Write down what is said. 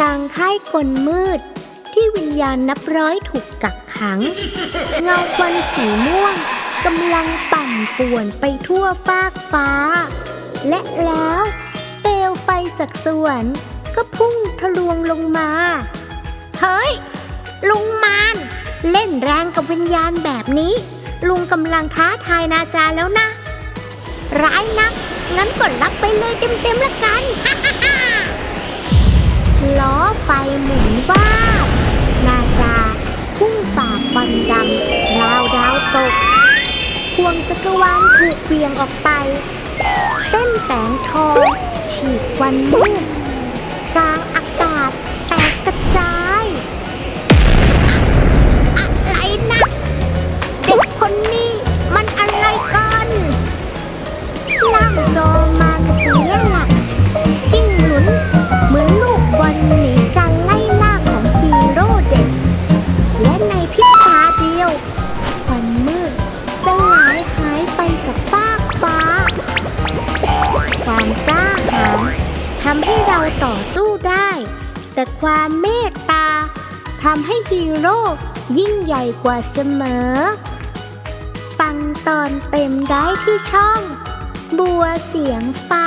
กลางค่ายคนมืด ที่วิญญาณนับร้อยถูกกักขัง เงาควันสีม่วงกำลังปั่นป่วนไปทั่วฟากฟ้า และแล้วเปลวไฟจากสวรรค์ก็พุ่งทะลวงลงมา เฮ้ย ลุงมานเล่นแรงกับวิญญาณแบบนี้ ลุงกำลังท้าทายนาจาแล้วนะ ร้ายนัก งั้นก็รับไปเลยเต็มๆละกัน ตก พวงจักรวาลถูกเวียงออกไป เส้นแสงทองฉีกวันมืดำให้เราต่อสู้ได้ แต่ความเมตตาทำให้ฮีโร่ยิ่งใหญ่กว่าเสมอ ฟังตอนเต็มได้ที่ช่อง บัวเสียงฟ้า